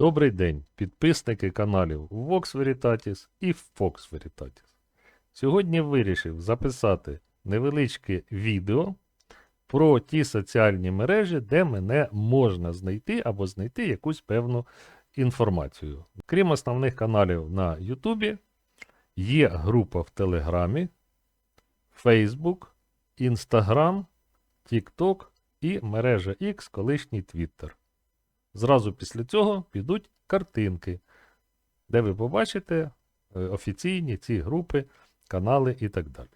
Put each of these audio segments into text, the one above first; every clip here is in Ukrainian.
Добрий день, підписники каналів Vox Veritatis і Fox Veritatis. Сьогодні вирішив записати невеличке відео про ті соціальні мережі, де мене можна знайти або знайти якусь певну інформацію. Крім основних каналів на Ютубі, є група в Телеграмі, Facebook, Instagram, TikTok і мережа X, колишній Twitter. Зразу після цього підуть картинки, де ви побачите е, офіційні ці групи, канали і так далі.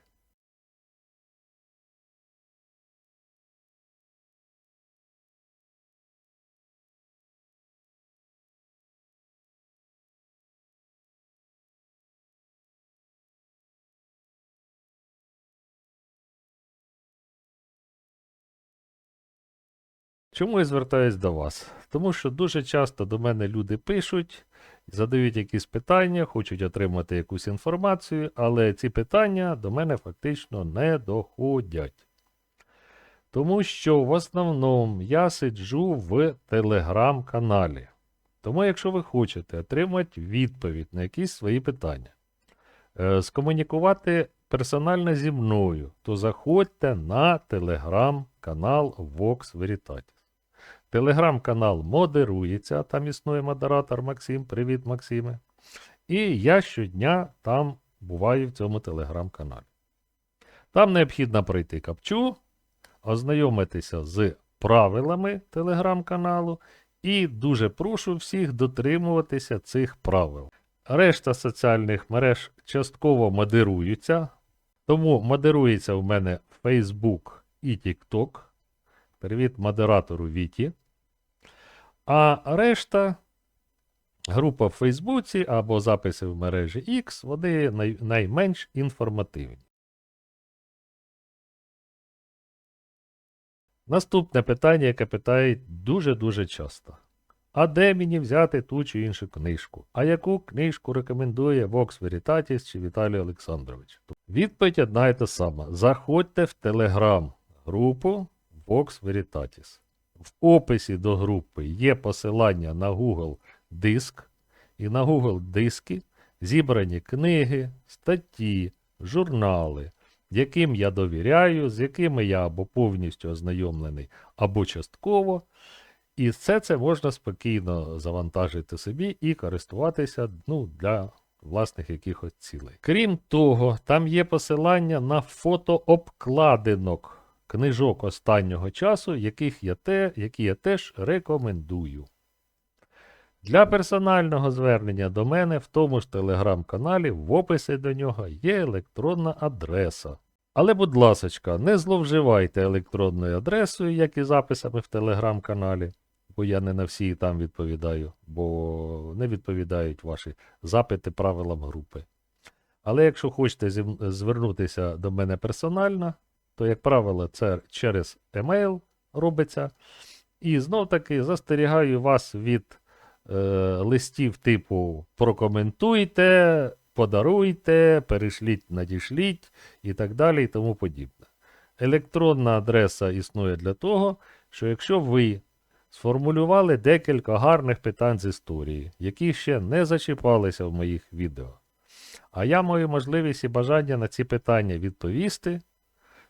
Чому я звертаюсь до вас? Тому що дуже часто до мене люди пишуть, задають якісь питання, хочуть отримати якусь інформацію, але ці питання до мене фактично не доходять. Тому що в основному я сиджу в телеграм-каналі. Тому, якщо ви хочете отримати відповідь на якісь свої питання, е, скомунікувати персонально зі мною, то заходьте на телеграм-канал Vox Veritatis. Телеграм-канал модерується, там існує модератор Максим. Привіт, Максиме. І я щодня там буваю в цьому телеграм-каналі. Там необхідно пройти капчу, ознайомитися з правилами телеграм-каналу і дуже прошу всіх дотримуватися цих правил. Решта соціальних мереж частково модеруються, тому модерується в мене Facebook і TikTok. Привіт модератору Віті. А решта група в Фейсбуці або записи в мережі X, вони най- найменш інформативні. Наступне питання, яке питають дуже-дуже часто. А де мені взяти ту чи іншу книжку? А яку книжку рекомендує Vox Veritatis чи Віталій Олександрович? Відповідь одна і та сама. Заходьте в телеграм-групу Vox Veritatis. В описі до групи є посилання на Google Диск, і на Google Диски зібрані книги, статті, журнали, яким я довіряю, з якими я або повністю ознайомлений, або частково. І все це можна спокійно завантажити собі і користуватися ну, для власних якихось цілей. Крім того, там є посилання на фотообкладинок книжок останнього часу, яких я те, які я теж рекомендую. Для персонального звернення до мене в тому ж телеграм-каналі в описі до нього є електронна адреса. Але, будь ласочка, не зловживайте електронною адресою, як і записами в телеграм-каналі, бо я не на всі там відповідаю, бо не відповідають ваші запити правилам групи. Але якщо хочете звернутися до мене персонально, то, як правило, це через емейл робиться. І знов таки застерігаю вас від е, листів типу прокоментуйте, подаруйте, перешліть, надішліть і так далі і тому подібне. Електронна адреса існує для того, що якщо ви сформулювали декілька гарних питань з історії, які ще не зачіпалися в моїх відео, а я маю можливість і бажання на ці питання відповісти,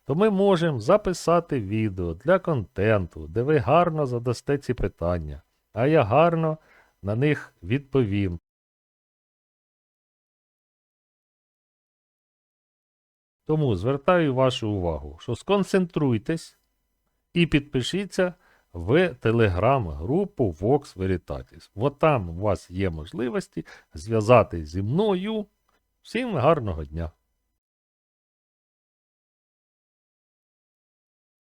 то ми можемо записати відео для контенту, де ви гарно задасте ці питання, а я гарно на них відповім. Тому звертаю вашу увагу, що сконцентруйтесь і підпишіться в телеграм-групу Vox Veritatis. Бо там у вас є можливості зв'язати зі мною. Всім гарного дня!